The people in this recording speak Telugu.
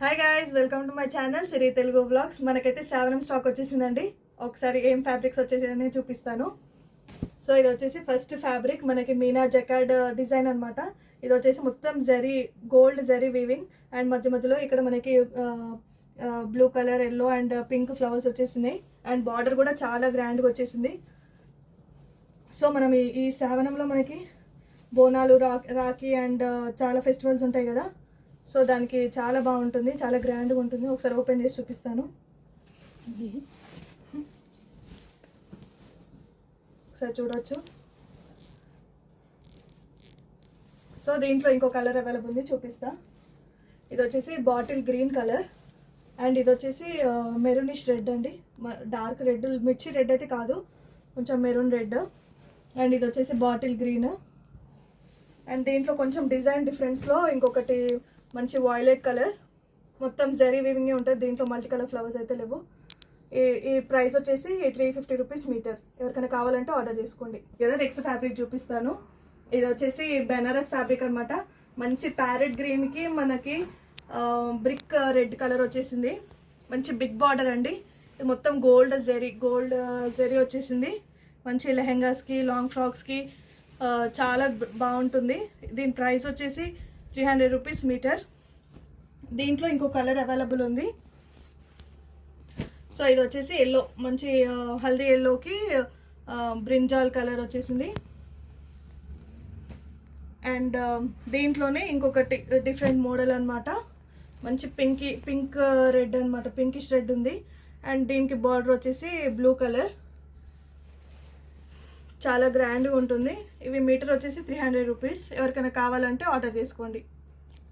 Hi guys welcome to my channel Siri Telugu vlogs మనకైతే శ్రావణం స్టాక్ వచ్చేసిందండి. ఒకసారి ఏం ఫ్యాబ్రిక్స్ వచ్చేసిందని చూపిస్తాను. సో ఇది వచ్చేసి ఫస్ట్ ఫ్యాబ్రిక్ మనకి మీనా జకాడ్ డిజైన్ uh, అనమాట ఇది వచ్చేసి మొత్తం zari gold zari weaving and మధ్య మధ్యలో ఇక్కడ మనకి blue colour yellow and pink flowers వచ్చేసినాయి. అండ్ బార్డర్ కూడా చాలా గ్రాండ్గా వచ్చేసింది. సో మనం ఈ ఈ శ్రావణంలో మనకి బోనాలు రా రాఖీ అండ్ uh, చాలా ఫెస్టివల్స్ ఉంటాయి కదా. సో దానికి చాలా బాగుంటుంది చాలా గ్రాండ్గా ఉంటుంది. ఒకసారి ఓపెన్ చేసి చూపిస్తాను. ఒకసారి చూడవచ్చు సో దీంట్లో ఇంకో కలర్ అవైలబుల్ ఉంది చూపిస్తా. ఇది వచ్చేసి బాటిల్ గ్రీన్ కలర్. అండ్ ఇది వచ్చేసి మెరూనిష్ రెడ్ అండి. డార్క్ రెడ్ మిర్చి రెడ్ అయితే కాదు. కొంచెం మెరూన్ రెడ్. అండ్ ఇది వచ్చేసి బాటిల్ గ్రీన్. అండ్ దీంట్లో కొంచెం డిజైన్ డిఫరెన్స్లో ఇంకొకటి మంచి వాయిలెట్ కలర్ మొత్తం జరీ వీవింగ్ ఉంటుంది. దీంట్లో మల్టీ కలర్ ఫ్లవర్స్ అయితే లేవు. ఈ ఈ ప్రైస్ వచ్చేసి త్రీ ఫిఫ్టీ రూపీస్ మీటర్ ఎవరికైనా కావాలంటే ఆర్డర్ చేసుకోండి. ఏదో నెక్స్ట్ ఫ్యాబ్రిక్ చూపిస్తాను. ఇది వచ్చేసి బెనారస్ ఫ్యాబ్రిక్ అన్నమాట. మంచి ప్యారెట్ గ్రీన్కి మనకి బ్రిక్ రెడ్ కలర్ వచ్చేసింది. మంచి బిగ్ బార్డర్ అండి. ఇది మొత్తం గోల్డ్ జెరీ గోల్డ్ జెరీ వచ్చేసింది. మంచి లెహెంగాస్కి లాంగ్ ఫ్రాక్స్కి చాలా బాగుంటుంది. దీని ప్రైస్ వచ్చేసి త్రీ హండ్రెడ్ రూపీస్ మీటర్ దీంట్లో ఇంకో కలర్ అవైలబుల్ ఉంది. సో ఇది వచ్చేసి ఎల్లో మంచి హల్దీ ఎల్లోకి బ్రింజాల్ కలర్ వచ్చేసింది. అండ్ దీంట్లోనే ఇంకొకటి డిఫరెంట్ మోడల్ అనమాట మంచి పింకి పింక్ రెడ్ అన్నమాట పింకిష్ రెడ్ ఉంది. అండ్ దీనికి బార్డర్ వచ్చేసి బ్లూ కలర్. చాలా గ్రాండ్గా ఉంటుంది. ఇవి మీటర్ వచ్చేసి త్రీ హండ్రెడ్ రూపీస్. ఎవరికైనా కావాలంటే ఆర్డర్ చేసుకోండి.